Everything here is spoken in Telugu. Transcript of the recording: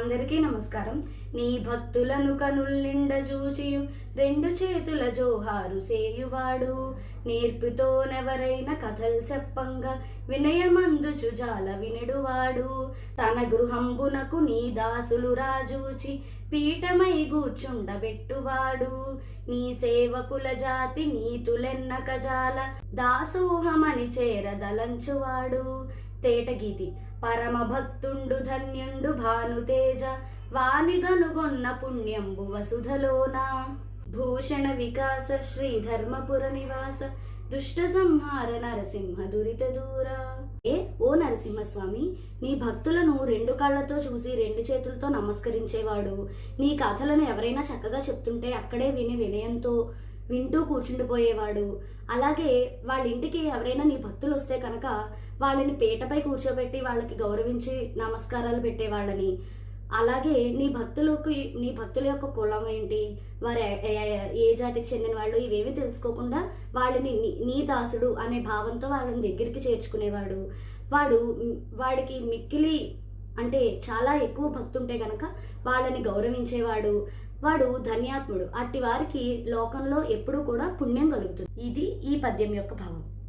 అందరికీ నమస్కారం. నీ భక్తులను కనుల్నిండ చూచియు రెండు చేతుల జోహారు సేయువాడు. నేర్పుతోనెవరైన కథలు చెప్పంగా వినయమందుచు జాల వినుడువాడు. తన గృహంబునకు నీ దాసులు రాజూచి పీఠమై కూర్చుండబెట్టువాడు నీ సేవకుల జాతి నీతులెన్నక జాల దాసోహమని చేరదలంచువాడు. తేటగీతి పరమభక్తుండు ధన్యుండు భానుతేజ వానిగనుగొన్న పుణ్యంబు వసుధలోన. భూషణ వికాస శ్రీ ధర్మపుర నివాస దుష్ట సంహార నరసింహ దురిత దూరా. ఏ? ఓ నరసింహస్వామి నీ భక్తులను రెండు కళ్ళతో చూసి రెండు చేతులతో నమస్కరించేవాడు. నీ కథలను ఎవరైనా చక్కగా చెప్తుంటే అక్కడే విని వినయంతో వింటూ కూర్చుండిపోయేవాడు. అలాగే వాళ్ళ ఇంటికి ఎవరైనా నీ భక్తులు వస్తే కనుక వాళ్ళని పీటపై కూర్చోబెట్టి వాళ్ళకి గౌరవించి నమస్కారాలు పెట్టేవాళ్ళని. అలాగే నీ భక్తులకు నీ భక్తుల యొక్క కులం ఏంటి? వారు ఏ- ఏ- జాతికి చెందిన వాళ్ళు ఇవేవి తెలుసుకోకుండా వాళ్ళని నీ- నీ దాసుడు అనే భావంతో వాళ్ళని దగ్గరికి చేర్చుకునేవాడు. వాడు వాడికి మిక్కిలి అంటే చాలా ఎక్కువ భక్తుంటే గనక వాళ్ళని గౌరవించేవాడు. వాడు ధన్యాత్ముడు. అట్టి వారికి లోకంలో ఎప్పుడూ కూడా పుణ్యం కలుగుతుంది. ఇది ఈ పద్యం యొక్క భావం.